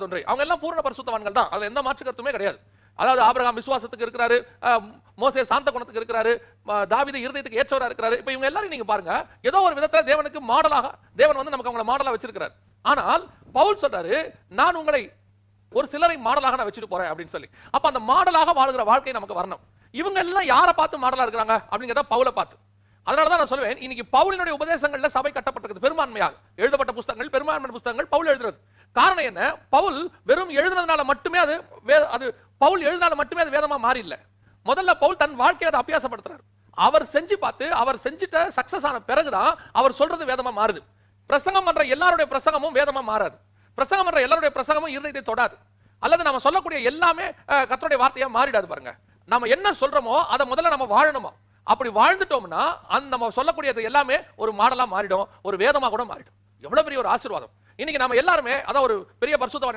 ஒன்றை. அவங்க எல்லாம் பூர்ண பரிசுத்தவான்கள் தான். அதில் எந்த மாற்று கருத்துமே கிடையாது. அதாவது ஆபிரகாம் விசுவாசத்துக்கு இருக்கிறாரு மோசே சாந்த குணத்துக்கு இருக்கிறாரு தாவித இருதயத்துக்கு ஏற்றவரா இருக்கிறாரு. இப்போ இவங்க எல்லாரும் நீங்க பாருங்க. ஏதோ ஒரு விதத்துல தேவனுக்கு மாடலாக தேவன் வந்து நமக்கு அவங்கள மாடலா வச்சிருக்கிறார். ஆனால் பவுல் சொல்றாரு நான் உங்களை ஒரு சிலரை மாடலாக நான் வச்சுட்டு போறேன் அப்படின்னு சொல்லி. அப்ப அந்த மாடலாக வாழ்கிற வாழ்க்கை நமக்கு வரணும். இவங்க எல்லாம் யாரை பார்த்து மாடலா இருக்கிறாங்க அப்படிங்கிறத பவுலை பார்த்து. அதனால தான் நான் சொல்லுவேன் இன்னைக்கு பவுலினுடைய உபதேசங்களில் சபை கட்டப்பட்டிருக்குது. பெரும்பான்மையாக எழுதப்பட்ட புத்தகங்கள் பெரும்பான்மை புத்தகங்கள் பவுல் எழுதுறது. காரணம் என்ன? பவுல் வெறும் எழுதுனதுனால மட்டுமே அது வே- அது பவுல் எழுதினால மட்டுமே அது வேதமா மாறி இல்லை முதல்ல பவுல் தன் வாழ்க்கையை அதை அபியாசப்படுத்துறாரு. அவர் செஞ்சு பார்த்து அவர் செஞ்சுட்ட சக்சஸ் ஆன பிறகுதான் அவர் சொல்றது வேதமா மாறுது. பிரசங்கம் பண்ற எல்லாருடைய பிரசங்கமும் வேதமா மாறாது. பிரசங்கம் பண்ற எல்லாருடைய பிரசங்கமும் இருதயத்தை தொடாது. அல்லது நம்ம சொல்லக்கூடிய எல்லாமே கத்தருடைய வார்த்தையா மாறிடாது பாருங்க. நம்ம என்ன சொல்றோமோ அதை முதல்ல நம்ம வாழணுமா? அப்படி வாழ்ந்துட்டோம்னா அந்த நம்ம சொல்லக்கூடியது எல்லாமே ஒரு மாடலா மாறிடும் ஒரு வேதமா கூட மாறிடும். எவ்வளவு பெரிய ஒரு ஆசீர்வாதம். இன்னைக்கு நம்ம எல்லாருமே அதான் ஒரு பெரிய பரிசுத்தவான்